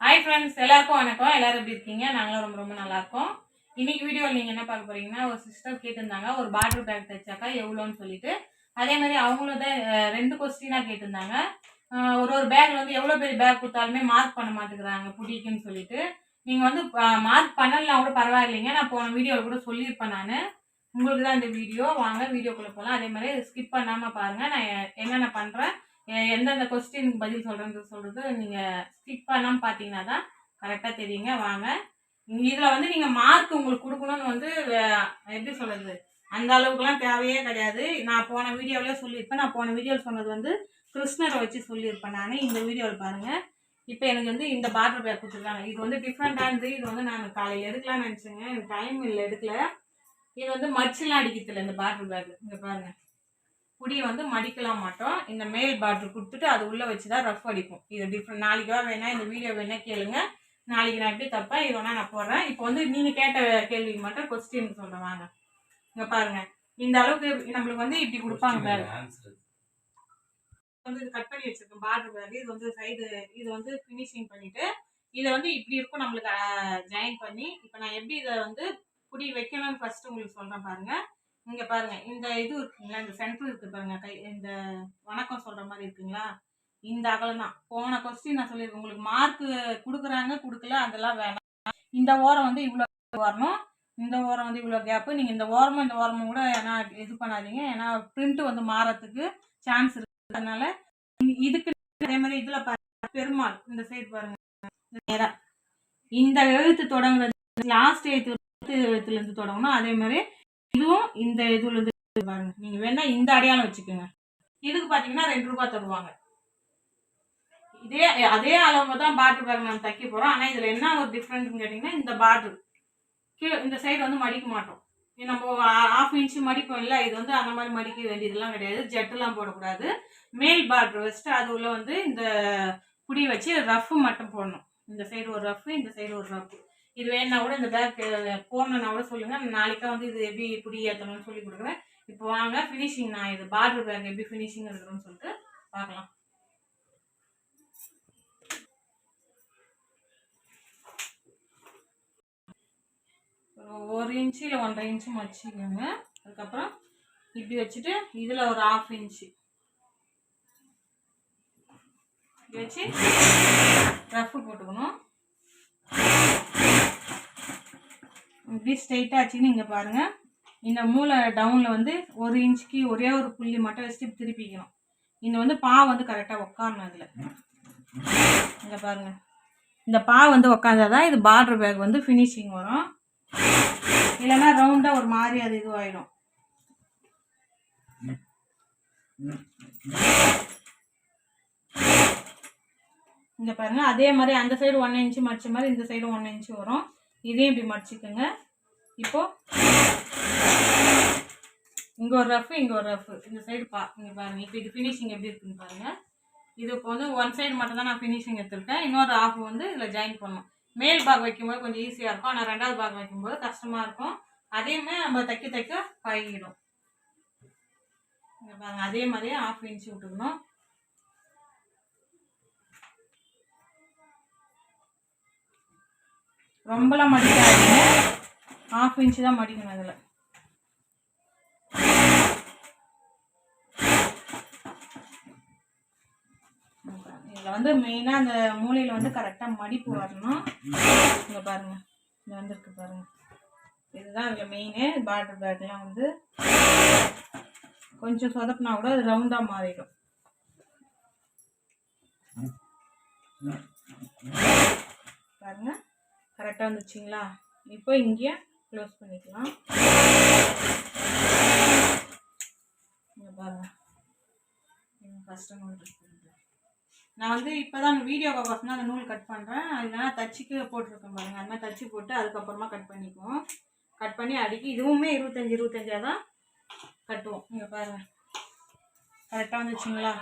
Hi friends எல்லாருக்கும் வணக்கம். எல்லாரும் எப்படி இருக்கீங்க? நாங்களும் ரொம்ப ரொம்ப நல்லா இருக்கோம் இன்னைக்கு வீடியோவில் நீங்கள் என்ன பார்க்க போறீங்கன்னா ஒரு சிஸ்டர் கேட்டிருந்தாங்க. ஒரு பார்டர் பேக் தைச்சாக்கா எவ்வளோன்னு சொல்லிட்டு. அதே மாதிரி அவங்களும் தான் ரெண்டு கொஸ்டினாக கேட்டிருந்தாங்க. ஒரு ஒரு பேக்ல வந்து எவ்வளோ பெரிய பேக் கொடுத்தாலுமே மார்க் பண்ண மாட்டேங்கிறாங்க பிடிக்குன்னு சொல்லிட்டு. நீங்கள் வந்து மார்க் பண்ணலாம் கூட பரவாயில்லைங்க. நான் போன வீடியோவில் கூட சொல்லியிருப்பேன் நான். உங்களுக்கு தான் இந்த வீடியோ வாங்க வீடியோக்குள்ளே போகலாம் அதே மாதிரி ஸ்கிப் பண்ணாமல் பாருங்கள் நான் என்னென்ன பண்ணுறேன் எந்தெந்த கொஸ்டினுக்கு பதில் சொல்கிறேன்னு சொல்கிறது நீங்கள் ஸ்கிப் பண்ணாமல் பார்த்தீங்கன்னா தான் கரெக்டாக தெரியுங்க. வாங்க. இதில் வந்து நீங்கள் மார்க் உங்களுக்கு கொடுக்கணும்னு வந்து எப்படி சொல்கிறது அந்த அளவுக்குலாம் தேவையே கிடையாது. நான் போன வீடியோவிலே சொல்லியிருப்பேன். நான் போன வீடியோவில் சொன்னது வந்து கிருஷ்ணரை வச்சு சொல்லியிருப்பேன் நான். இந்த வீடியோவில் பாருங்கள் இப்போ எனக்கு வந்து இந்த பார்டர் பேக் கொடுத்துருக்காங்க. இது வந்து டிஃப்ரெண்ட்டாக இருந்து இது வந்து நான் காலையில் எடுக்கலாம்னு நினச்சேங்க. எனக்கு டைம் இல்லை எடுக்கல. இது வந்து மடிச்செல்லாம் அடிக்கிறதில்ல இந்த பார்டர் பேக் இங்கே பாருங்கள் புடியை வந்து மடிக்கலாம் மாட்டோம். இந்த மேல் பார்டர் கொடுத்துட்டு அது உள்ளே வச்சு தான் ரஃப் அடிப்போம். இது டிஃப்ரெண்ட் நாளைக்கா வேணா இந்த வீடியோ வேணா கேளுங்க. நாளைக்கு நான் எப்படி தப்பேன் இது வேணா நான் போடுறேன். இப்போ வந்து நீங்கள் கேட்ட கேள்விக்கு மட்டும் கொஸ்டின் சொல்கிறேன் வாங்க. இங்கே பாருங்க. இந்த அளவுக்கு நம்மளுக்கு வந்து இப்படி கொடுப்பாங்க பேக் வந்து கட் பண்ணி வச்சிருக்கேன் பார்டர் பேக் இது வந்து சைடு இது வந்து ஃபினிஷிங் பண்ணிட்டு இதை வந்து இப்படி இருக்கும் நம்மளுக்கு ஜாயின் பண்ணி இப்போ நான் எப்படி இதை வந்து புடி வைக்கணும்னு ஃபர்ஸ்ட் உங்களுக்கு சொல்றேன் பாருங்க. இங்க பாருங்க இந்த இது இருக்குங்களா இந்த சென்டர் இருக்கு பாருங்க கை இந்த வணக்கம் சொல்ற மாதிரி இருக்குங்களா? இந்த அகலம் தான் போன கொஸ்டின் நான் சொல்லியிருக்கேன். உங்களுக்கு மார்க் கொடுக்குறாங்க கொடுக்கல அதெல்லாம் வேணாம். இந்த ஓரம் வந்து இவ்வளோ வரணும். இந்த ஓரம் வந்து இவ்வளோ கேப்பு நீங்கள் இந்த ஓரமும் இந்த ஓரமும் கூட ஏன்னா இது பண்ணாதீங்க. ஏன்னா பிரிண்ட்டு வந்து மாறத்துக்கு சான்ஸ் இருக்கு. அதனால இதுக்கு அதே மாதிரி இதில் பாருங்க பெருமாள் இந்த சைடு பாருங்க. நேராக இந்த எழுத்து தொடங்குறது லாஸ்ட் எழுத்து எழுத்து தொடங்கணும். அதே மாதிரி இதுவும் இந்த இதுல இருந்து பாருங்க. நீங்க வேணா இந்த அடையாளம் வச்சுக்கோங்க. இதுக்கு பாத்தீங்கன்னா ரெண்டு ரூபாய் தருவாங்க. இதே அதே அளவு தான் பார்டர் பேக் நம்ம தைக்க போறோம். ஆனா இதுல என்ன ஒரு டிஃப்ரெண்ட்னு கேட்டீங்கன்னா இந்த பார்டர் கீழே இந்த சைடு வந்து மடிக்க மாட்டோம். நம்ம ஆஃப் இன்ச்சு மடிப்போம் இல்லை இது வந்து அந்த மாதிரி மடிக்க வேண்டியதெல்லாம் கிடையாது. ஜெட்டெல்லாம் போடக்கூடாது. மேல் பார்டர் வச்சுட்டு அது உள்ள வந்து இந்த குடியை வச்சு ரஃப் மட்டும் போடணும். இந்த சைடு ஒரு ரஃப் இந்த சைடு ஒரு ரஃப் இது வேணா கூட இந்த பேக் போடணும்னா கூட சொல்லுங்க. நாளைக்கா வந்து இது எப்படி இப்படி ஏற்றணும்னு சொல்லி கொடுக்குறேன். இப்போ வாங்க ஃபினிஷிங் நான் இது பார்டர் பேக் எப்படி ஃபினிஷிங் இருக்குன்னு சொல்லிட்டு பார்க்கலாம். ஒரு இன்ச்சு இல்லை ஒன்றரை இன்ச்சும் வச்சுக்கோங்க. அதுக்கப்புறம் இப்படி வச்சுட்டு இதில் ஒரு ஆஃப் இன்ச்சு வச்சு ரஃப் போட்டுக்கணும். இப்படி ஸ்ட்ரைட்டாக ஆச்சுன்னு இங்கே பாருங்கள் இந்த மூளை டவுனில் வந்து ஒரு இன்ச்சுக்கு ஒரே ஒரு புள்ளி மட்டும் வச்சுட்டு திருப்பிக்கணும் இந்த வந்து பா வந்து கரெக்டாக உட்காரணும் அதில். இங்கே பாருங்கள் இந்த பா வந்து உக்காந்தாதான் இது பார்டர் பேக் வந்து ஃபினிஷிங் வரும். இல்லைன்னா ரவுண்டாக ஒரு மாதிரி அது இதுவாகிடும் இங்கே பாருங்கள் அதே மாதிரி அந்த சைடு ஒன் இன்ச்சு மடிச்ச மாதிரி இந்த சைடு ஒன் இன்ச்சு வரும். இதையும் இப்படி மடிச்சுக்கோங்க. இப்போ இங்கே ஒரு ரஃப் இங்கே ஒரு ரஃப் இந்த சைடு பா இங்கே பாருங்க. இப்போ இது ஃபினிஷிங் எப்படி இருக்குன்னு பாருங்க. இது இப்போ வந்து ஒன் சைடு மட்டும் தான் நான் ஃபினிஷிங் எடுத்திருக்கேன். இன்னொரு ஆஃப் வந்து இதில் ஜாயின் பண்ணணும். மேல் பாக் வைக்கும்போது கொஞ்சம் ஈஸியாக இருக்கும். ஆனால் ரெண்டாவது பாக் வைக்கும்போது கஷ்டமாக இருக்கும். அதையுமே நம்ம தைக்க தைக்க பழகிடும். இங்கே பாருங்க. அதே மாதிரியே ஆஃப் இன்ச்சு விட்டுக்கணும். ரொம்பலாம் மடிக்காதீங்க. ஆஃப் இன்ச்சு தான் மடிக்கணும் அதில். இதில் வந்து மெயினாக அந்த மூலையில் வந்து கரெக்டாக மடிப்பு வரணும். இங்கே பாருங்கள் இங்கே வந்துருக்கு பாருங்கள் இதுதான் இதில் மெயினே பார்டர் பேக்லாம் வந்து கொஞ்சம் சொதப்புனா கூட அது ரவுண்டாக மாறிடும். பாருங்கள் கரெக்டாக வந்துச்சுங்களா இப்போ இங்கே க்ளோஸ் பண்ணிக்கலாம். இங்கே பாருங்க. ஃபஸ்ட்டு நான் வந்து இப்போ தான் வீடியோக்காக அந்த நூல் கட் பண்ணுறேன் அதனால தச்சுக்கு போட்டிருக்கேன் பாருங்கள் அது மாதிரி தச்சு போட்டு அதுக்கப்புறமா கட் பண்ணிக்குவோம். கட் பண்ணி அடிக்கி இதுவுமே இருபத்தஞ்சி இருபத்தஞ்சா தான் கட்டுவோம். இங்கே பாருங்க. கரெக்டாக வந்துச்சுங்களா?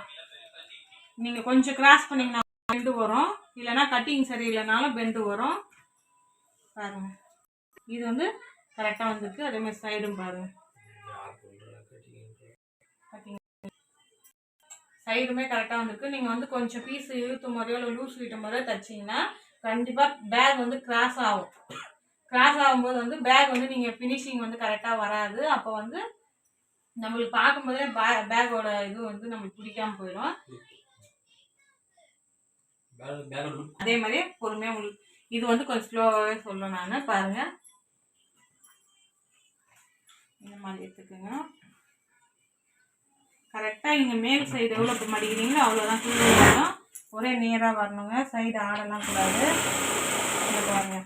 நீங்கள் கொஞ்சம் கிராஸ் பண்ணிங்கன்னா பெண்டு வரும். இல்லைன்னா கட்டிங் சரியில்லைனாலும் பெண்டு வரும். பாருங்க. இது வந்து கரெக்டாக வந்திருக்கு. அதே மாதிரி சைடும் பாருங்க. சைடுமே கரெக்டாக வந்திருக்கு. நீங்கள் வந்து கொஞ்சம் பீஸ் இழுத்து முறையோ இல்லை லூஸ் விட்ட முறையோ தைச்சிங்கன்னா கண்டிப்பாக பேக் வந்து கிராஸ் ஆகும். கிராஸ் ஆகும்போது வந்து பேக் வந்து நீங்கள் ஃபினிஷிங் வந்து கரெக்டாக வராது. அப்போ வந்து நம்மளுக்கு பார்க்கும்போதே பே பேக்கோட இது வந்து நம்மளுக்கு பிடிக்காம போயிடும் அதே மாதிரி பொறுமையாக உங்களுக்கு இது வந்து கொஞ்சம் ஸ்லோவாகவே சொல்லும் நான் பாருங்கள் இந்த மாதிரி எடுத்துக்கோங்க. கரெக்டாக இங்கே மேல் சைடு எவ்வளோ இப்போ மடிக்கிறீங்களோ அவ்வளோதான் கீழே வரணும். ஒரே நேராக வரணுங்க. சைடு ஆடலாம் கூடாது. இங்கே பாருங்க.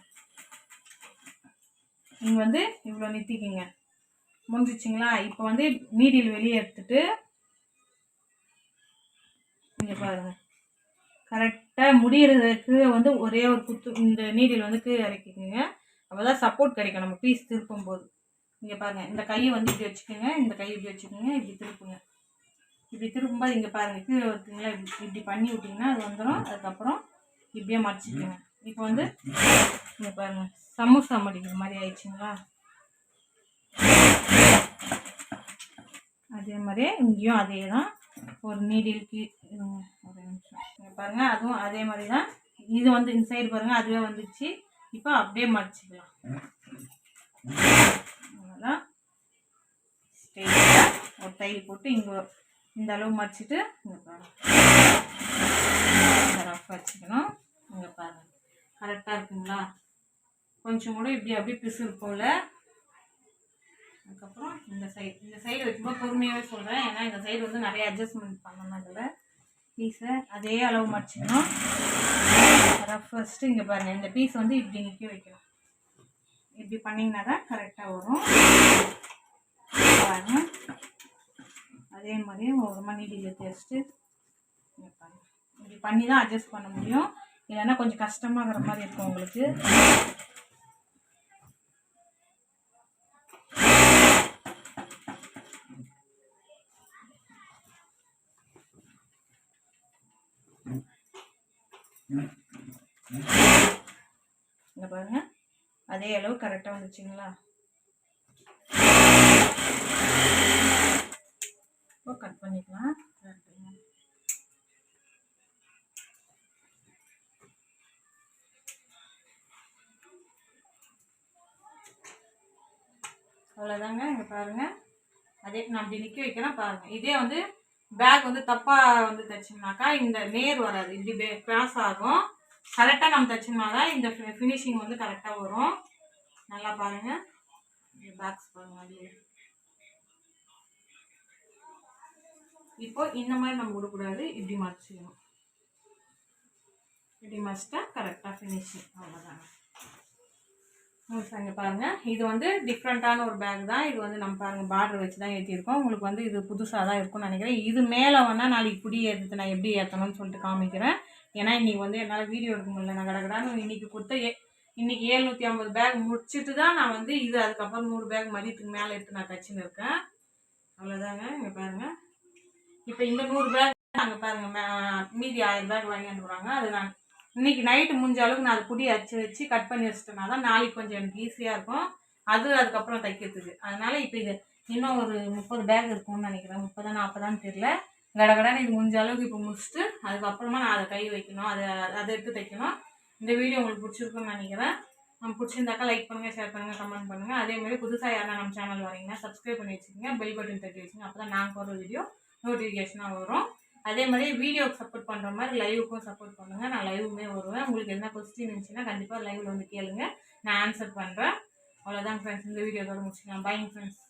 இங்கே வந்து இவ்வளோ நிறுத்திக்கிங்க. முடிஞ்சிச்சிங்களா? இப்போ வந்து நீடியில் வெளியே எடுத்துட்டு இங்கே பாருங்கள் கரெக்டாக முடிகிறதுக்கு வந்து ஒரே ஒரு குத்து இந்த நீடில் வந்து கீழே இறக்கிக்கோங்க. அப்போ தான் சப்போர்ட் கிடைக்கும். நம்ம பீஸ் திருப்பும் போது. இங்கே பாருங்கள் இந்த கையை வந்து இப்படி வச்சுக்கோங்க. இந்த கை இப்படி வச்சுக்கோங்க. இப்படி திருப்புங்க. இப்படி திருப்பும்போது இங்கே பாருங்கள் கீழே இருக்குங்களா இப்படி இப்படி பண்ணி விட்டிங்கன்னா அது வந்துடும் அதுக்கப்புறம் இப்படியே மடிச்சுக்கோங்க. இப்போ வந்து இங்கே பாருங்கள் சமோசா மடிக்கிற மாதிரி ஆயிடுச்சுங்களா? அதே மாதிரியே இங்கேயும் அதே தான் ஒரு நீடிலுக்கு பாருங்கள் அதுவும் அதே மாதிரி தான் இது வந்து இந்த சைடு பாருங்கள் அதுவே வந்துச்சு. இப்போ அப்படியே மடிச்சிக்கலாம். அவ்வளோதான் ஸ்ட்ரெயிட்டாக ஒரு தையல் போட்டு இங்கே இந்த அளவு மடிச்சுட்டு இங்கே பாருங்க. ரஃப் வச்சுக்கணும். இங்கே பாருங்க. கரெக்டாக இருக்குங்களா? கொஞ்சம் கூட இப்படி அப்படியே பிசுறு போல அதுக்கப்புறம் இந்த சைடு இந்த சைடு வைக்கும்போது பொறுமையாகவே சொல்கிறேன் ஏன்னா இந்த சைடு வந்து நிறைய அட்ஜஸ்ட்மெண்ட் பண்ணணும் அதில் பீஸை அதே அளவு மடிச்சுக்கணும். ரஃப் ஃபஸ்ட்டு இங்கே பாருங்கள் இந்த பீஸ் வந்து இப்படி நிற்க வைக்கணும். இப்படி பண்ணிங்கன்னா தான் கரெக்டாக வரும். பாருங்க. அதே மாதிரி ஒரு மணி டிகிரி தேய்ச்சிட்டு இப்படி பண்ணி தான் அட்ஜஸ்ட் பண்ண முடியும். இல்லைன்னா கொஞ்சம் கஷ்டமாகிற மாதிரி இருக்கும் உங்களுக்கு. இங்க பாருங்க. அதே அளவு கரெக்டாக வந்துச்சுங்களா? இப்போ கட் பண்ணிக்கலாம். அவ்வளோதாங்க இங்கே பாருங்கள் அதே நான் அப்படி நிற்க வைக்கிறேன் பாருங்கள் இதே வந்து பேக் வந்து தப்பாக வந்து தைச்சோம்னாக்கா இந்த நேர் வராது. இப்படி கிராஸ் ஆகும். கரெக்டாக நம்ம தைச்சோம்னா தான் இந்த ஃபினிஷிங் வந்து கரெக்டாக வரும். நல்லா பாருங்கள் பேக்ஸ் பாருங்க இப்போ இந்த மாதிரி நம்ம விடக்கூடாது. இப்படி மடிச்சிக்கணும் இப்படி மடிச்சிட்டா கரெக்டாக ஃபினிஷிங் அவ்வளோதாங்க இங்கே பாருங்கள் இது வந்து டிஃப்ரெண்ட்டான ஒரு பேக் தான். இது வந்து நம்ம பாருங்கள் பார்டர் வச்சு தான் ஏற்றிருக்கோம் உங்களுக்கு வந்து இது புதுசாக தான் இருக்கும்னு நினைக்கிறேன். இது மேலே வேணால் நாளைக்கு புடி ஏற்றுது நான் எப்படி ஏற்றணும்னு சொல்லிட்டு காமிக்கிறேன். ஏன்னா இன்றைக்கி வந்து என்னால் வீடியோ எடுக்க முடியல. நான் கடகடான்னு இன்றைக்கி கொடுத்த ஏ இன்றைக்கி ஏழ்நூற்றி ஐம்பது பேக் முடிச்சுட்டு தான் நான் வந்து இது அதுக்கப்புறம் நூறு பேக் மதியத்துக்கு மேலே எடுத்து நான் தச்சுன்னு இருக்கேன். அவ்வளோதாங்க இங்கே பாருங்கள் இப்போ இந்த நூறு பேக் அங்கே பாருங்கள் மீதி ஆயிரம் பேக் வாங்கிட்டு வராங்க அது நான் இன்னைக்கு நைட்டு முடிஞ்ச அளவுக்கு நான் அது புடி அரைச்சி வச்சு கட் பண்ணி வச்சிட்டேன்னா தான் நாளைக்கு கொஞ்சம் எனக்கு ஈஸியாக இருக்கும். அது அதுக்கப்புறம் தைக்கிறதுக்கு. அதனால் இப்போ இது இன்னும் ஒரு முப்பது பேக் இருக்கும்னு நினைக்கிறேன். முப்பதா நாற்பதான்னு தெரியல. கடகடான்னு இது முடிஞ்ச அளவுக்கு இப்போ முடிச்சுட்டு அதுக்கப்புறமா நான் அதை கை வைக்கணும். அதை அதை எடுத்து தைக்கணும். இந்த வீடியோ உங்களுக்கு பிடிச்சிருக்குன்னு நினைக்கிறேன். நம்ம பிடிச்சிருந்தாக்கா லைக் பண்ணுங்கள் ஷேர் பண்ணுங்கள் கமெண்ட் பண்ணுங்கள் அதே மாதிரி புதுசாக யாரா நம்ம சேனல் வரீங்கன்னா சப்ஸ்கிரைப் பண்ணி வச்சுக்கோங்க. பெல் பட்டன் தட்டி வச்சுங்க அப்போ தான் நாங்கள் போடுற வீடியோ நோட்டிஃபிகேஷனாக வரும். அதே மாதிரி வீடியோக்கு சப்போர்ட் பண்ணுற மாதிரி லைவுக்கும் சப்போர்ட் பண்ணுங்கள் நான் லைவுமே வருவேன். உங்களுக்கு என்ன கொஸ்டின் இருந்துச்சுன்னா கண்டிப்பாக லைவில் வந்து கேளுங்க. நான் ஆன்சர் பண்ணுறேன் அவ்வளோதான் ஃப்ரெண்ட்ஸ் இந்த வீடியோவோட முடிச்சுக்கலாம். பைங் ஃப்ரெண்ட்ஸ்